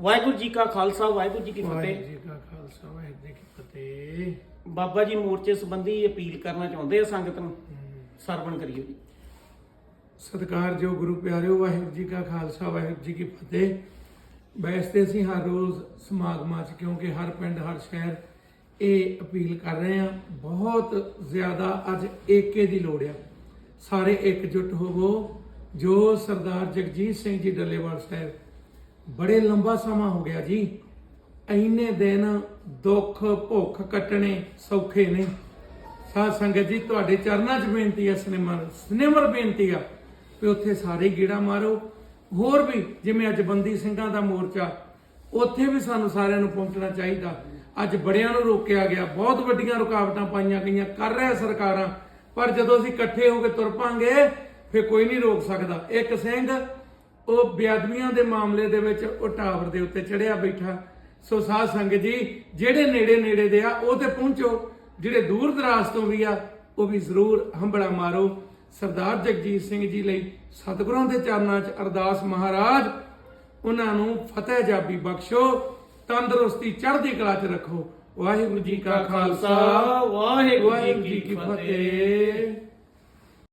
ਵਾਹਿਗੁਰੂ ਜੀ ਕਾ ਖਾਲਸਾ ਵਾਹਿਗੁਰੂ ਜੀ ਕੀ ਵਾਹਿਗੁਰੂ ਫਤਿਹ ਜੀ ਕਾ ਖਾਲਸਾ ਵਾਹਿਗੁਰੂ ਜੀ ਕੀ ਫਤਿਹ। ਬਾਬਾ ਜੀ ਮੋਰਚੇ ਸੰਬੰਧੀ ਅਪੀਲ ਕਰਨਾ ਚਾਹੁੰਦੇ ਆ ਸੰਗਤ ਨੂੰ। ਸਰਵਣ ਕਰਿਓ ਜੀ। ਸਤਿਕਾਰਯੋਗ ਗੁਰੂ ਪਿਆਰਿਓ ਵਾਹਿਗੁਰੂ ਜੀ ਕਾ ਖਾਲਸਾ ਵਾਹਿਗੁਰੂ ਜੀ ਕੀ ਫਤਿਹ। ਵੈਸੇ ਅਸੀਂ ਹਰ ਰੋਜ਼ ਸਮਾਗਮਾਂ 'ਚ ਕਿਉਂਕਿ ਹਰ ਪਿੰਡ ਹਰ ਸ਼ਹਿਰ ਇਹ ਅਪੀਲ ਕਰ ਰਹੇ ਆ ਬਹੁਤ ਜ਼ਿਆਦਾ ਅੱਜ ਏਕੇ ਦੀ ਲੋੜ ਆ। ਸਾਰੇ ਇਕਜੁੱਟ ਹੋਵੋ। ਜੋ ਸਰਦਾਰ ਜਗਜੀਤ ਸਿੰਘ ਜੀ ਡੱਲੇਵਾਲ ਸਾਹਿਬ ਬੜੇ ਲੰਬਾ ਸਮਾਂ ਹੋ ਗਿਆ ਜੀ। ਇੰਨੇ ਦਿਨ ਦੁੱਖ ਭੁੱਖ ਕੱਟਣੇ ਸੌਖੇ ਨਹੀਂ ਸਾਧ ਸੰਗਤ ਜੀ, ਤੁਹਾਡੇ ਚਰਨਾਂ 'ਚ ਬੇਨਤੀ ਹੈ ਸਿਨੇਮਰ ਸਿਨੇਮਰ ਬੇਨਤੀ ਆ ਵੀ ਉੱਥੇ ਸਾਰੇ ਗੀੜਾ ਮਾਰੋ। ਹੋਰ ਵੀ ਜਿਵੇਂ ਅੱਜ ਬੰਦੀ ਸਿੰਘਾਂ ਦਾ ਮੋਰਚਾ, ਉੱਥੇ ਵੀ ਸਾਨੂੰ ਸਾਰਿਆਂ ਨੂੰ ਪਹੁੰਚਣਾ ਚਾਹੀਦਾ। ਅੱਜ ਬੜਿਆਂ ਨੂੰ ਰੋਕਿਆ ਗਿਆ, ਬਹੁਤ ਵੱਡੀਆਂ ਰੁਕਾਵਟਾਂ ਪਾਈਆਂ ਗਈਆਂ, ਕਰ ਰਿਹਾ ਸਰਕਾਰਾਂ। ਪਰ ਜਦੋਂ ਅਸੀਂ ਇਕੱਠੇ ਹੋ ਕੇ ਤੁਰ ਪਾਂਗੇ ਫੇ ਕੋਈ ਨਹੀਂ ਰੋਕ ਸਕਦਾ। ਇੱਕ ਸਿੰਘ ਉਹ ਬੇਅਦਬੀਆਂ ਦੇ ਮਾਮਲੇ ਦੇ ਵਿੱਚ ਉਹ ਟਾਵਰ ਦੇ ਉੱਤੇ ਚੜਿਆ ਬੈਠਾ। ਸੋ ਸਾਧ ਸੰਗਤ ਜੀ ਜਿਹੜੇ ਨੇੜੇ ਨੇੜੇ ਦੇ ਆ ਉਹ ਤੇ ਪਹੁੰਚੋ। ਜਿਹੜੇ ਦੂਰ ਦਰਾਜ਼ ਤੋਂ ਵੀ ਆ ਉਹ ਵੀ ਜ਼ਰੂਰ ਹੰਬੜਾ ਮਾਰੋ। ਸਰਦਾਰ ਜਗਜੀਤ ਸਿੰਘ ਜੀ ਲਈ ਸਤਿਗੁਰਾਂ ਦੇ ਚਰਨਾਂ 'ਚ ਅਰਦਾਸ ਮਹਾਰਾਜ। ਉਹਨਾਂ ਨੂੰ ਫਤਿਹ ਜਾਬੀ ਬਖਸ਼ੋ ਤੰਦਰੁਸਤੀ ਚੜ੍ਹਦੀ ਕਲਾ 'ਚ ਰੱਖੋ। ਵਾਹਿਗੁਰੂ ਜੀ ਕਾ ਖਾਲਸਾ ਵਾਹਿਗੁਰੂ ਜੀ ਕੀ ਫਤਿਹ।